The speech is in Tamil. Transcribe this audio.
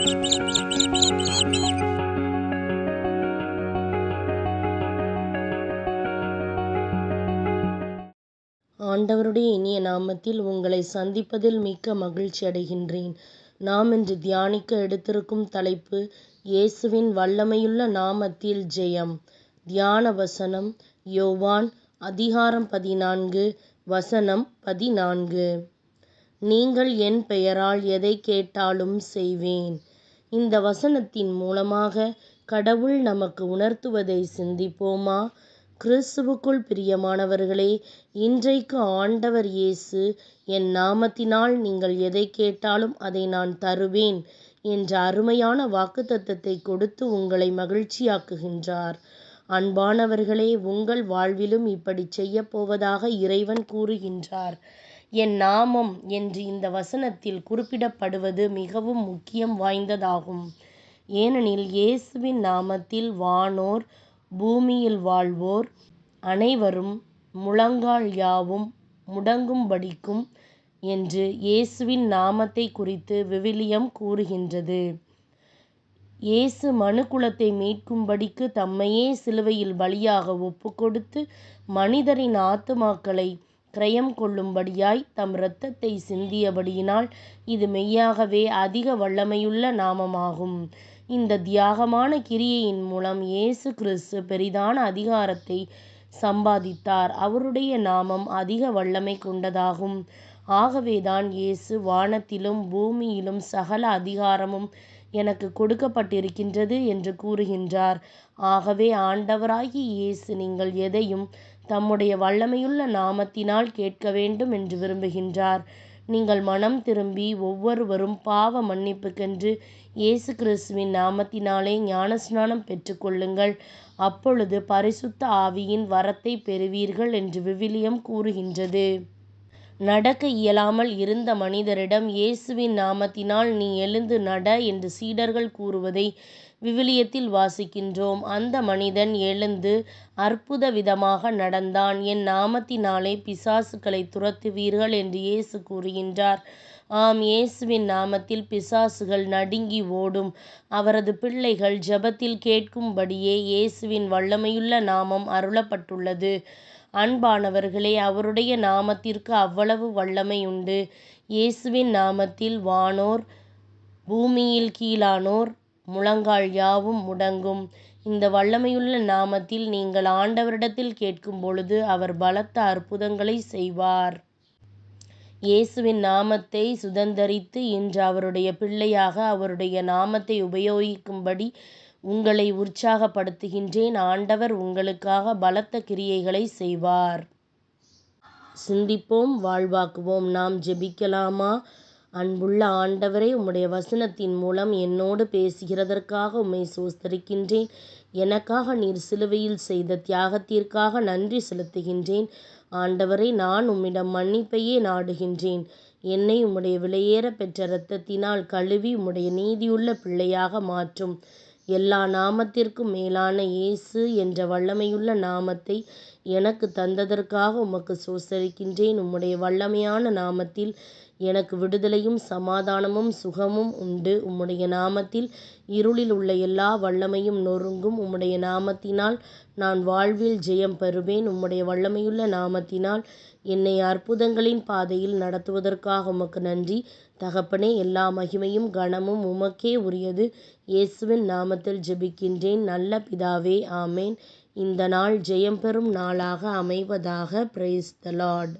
ஆண்டவருடைய இனிய நாமத்தில் உங்களை சந்திப்பதில் மிக்க மகிழ்ச்சி அடைகின்றேன். நாம் இன்று தியானிக்க எடுத்திருக்கும் தலைப்பு இயேசுவின் வல்லமையுள்ள நாமத்தில் ஜெயம். தியான வசனம் யோவான் அதிகாரம் பதினான்கு வசனம் பதினான்கு. நீங்கள் என் பெயரால் எதை கேட்டாலும் செய்வேன். இந்த வசனத்தின் மூலமாக கடவுள் நமக்கு உணர்த்துவதை சிந்திப்போமா? கிறிஸ்துவுக்குள் பிரியமானவர்களே இன்றைக்கு ஆண்டவர் இயேசு என் நாமத்தினால் நீங்கள் எதை கேட்டாலும் அதை நான் தருவேன் என்ற அருமையான வாக்குத்தத்தத்தை கொடுத்து உங்களை மகிழ்ச்சியாக்குகின்றார். அன்பானவர்களே உங்கள் வாழ்விலும் இப்படிச் செய்யப்போவதாக இறைவன் கூறுகின்றார். என் நாமம் என்று இந்த வசனத்தில் குறிப்பிடப்படுவது மிகவும் முக்கியம் வாய்ந்ததாகும். ஏனெனில் இயேசுவின் நாமத்தில் வானோர் பூமியில் வாழ்வோர் அனைவரும் முழங்கால் யாவும் முடங்கும்படிக்கும் என்று இயேசுவின் நாமத்தைக் குறித்து விவிலியம் கூறுகின்றது. இயேசு மனுக்குலத்தை மீட்கும்படிக்கு தம்மையே சிலுவையில் பலியாக ஒப்புக்கொடுத்து மனிதரின் ஆத்துமாக்களை கிரயம் கொள்ளும்படியாய் தம் இரத்தத்தைச் சிந்தியபடியினால் இது மெய்யாகவே அதிக வல்லமையுள்ள நாமமாகும். இந்த தியாகமான கிரியையின் மூலம் இயேசு கிறிஸ்து பெரிதான அதிகாரத்தை சம்பாதித்தார். அவருடைய நாமம் அதிக வல்லமை கொண்டதாகும். ஆகவேதான் இயேசு வானத்திலும் பூமியிலும் சகல அதிகாரமும் எனக்குக் கொடுக்கப்பட்டிருக்கின்றது என்று கூறுகின்றார். ஆகவே ஆண்டவராகிய இயேசு நீங்கள் எதையும் தம்முடைய வல்லமையுள்ள நாமத்தினால் கேட்க வேண்டும் என்று விரும்புகின்றார். நீங்கள் மனம் திரும்பி ஒவ்வொருவரும் பாவ மன்னிப்புக்கென்று இயேசு கிறிஸ்துவின் நாமத்தினாலே ஞானஸ்நானம் பெற்றுக்கொள்ளுங்கள் அப்பொழுது பரிசுத்த ஆவியின் வரத்தை பெறுவீர்கள் என்று விவிலியம் கூறுகின்றது. நடக்க இயலாமல் இருந்த மனிதரிடம் இயேசுவின் நாமத்தினால் நீ எழுந்து நட என்று சீடர்கள் கூறுவதை விவிலியத்தில் வாசிக்கின்றோம். அந்த மனிதன் எழுந்து அற்புத விதமாக நடந்தான். என் நாமத்தினாலே பிசாசுகளை துரத்துவீர்கள் என்று இயேசு கூறுகின்றார். ஆம் இயேசுவின் நாமத்தில் பிசாசுகள் நடுங்கி ஓடும். அவரது பிள்ளைகள் ஜெபத்தில் கேட்கும்படியே இயேசுவின் வல்லமையுள்ள நாமம் அருளப்பட்டுள்ளது. அன்பானவர்களே அவருடைய நாமத்திற்கு அவ்வளவு வல்லமை உண்டு இயேசுவின் நாமத்தில் வானோர் பூமியில் கீழானோர் முழங்கால் யாவும் முடங்கும். இந்த வல்லமையுள்ள நாமத்தில் நீங்கள் ஆண்டவரிடத்தில் கேட்கும் பொழுது அவர் பலத்த அற்புதங்களைச் செய்வார். இயேசுவின் நாமத்தை சுதந்தரித்து இன்று அவருடைய பிள்ளையாக அவருடைய நாமத்தை உபயோகிக்கும்படி உங்களை உற்சாகப்படுத்துகின்றேன். ஆண்டவர் உங்களுக்காக பலத்த கிரியைகளைச் செய்வார். சிந்திப்போம் வாழ்வாக்குவோம். நாம் ஜெபிக்கலாமா? அன்புள்ள ஆண்டவரே உம்முடைய வசனத்தின் மூலம் என்னோடு பேசுகிறதற்காக உம்மை சோஸ்தரிக்கின்றேன் எனக்காக நீர் சிலுவையில் செய்த தியாகத்திற்காக நன்றி செலுத்துகின்றேன். ஆண்டவரே நான் உம்மிடம் மன்னிப்பையே நாடுகின்றேன். என்னை உம்முடைய விலையேற பெற்ற இரத்தத்தினால் கழுவி உம்முடைய நீதியுள்ள பிள்ளையாக மாற்றும். எல்லா நாமத்திற்கும் மேலான இயேசு என்ற வல்லமையுள்ள நாமத்தை எனக்கு தந்ததற்காக உமக்கு சோசரிக்கின்றேன் உம்முடைய வல்லமையான நாமத்தில் எனக்கு விடுதலையும் சமாதானமும் சுகமும் உண்டு. உம்முடைய நாமத்தில் இருளில் உள்ள எல்லா வல்லமையும் நொறுங்கும். உம்முடைய நாமத்தினால் நான் வாழ்வில் ஜெயம் பெறுவேன். உம்முடைய வல்லமையுள்ள நாமத்தினால் என்னை அற்புதங்களின் பாதையில் நடத்துவதற்காக உமக்கு நன்றி. தகப்பனே எல்லா மகிமையும் கனமும் உமக்கே உரியது. இயேசுவின் நாமத்தில் ஜெபிக்கின்றேன் நல்ல பிதாவே ஆமேன் இந்த நாள் ஜெயம் பெறும் நாளாக அமைவதாக. Praise the lord.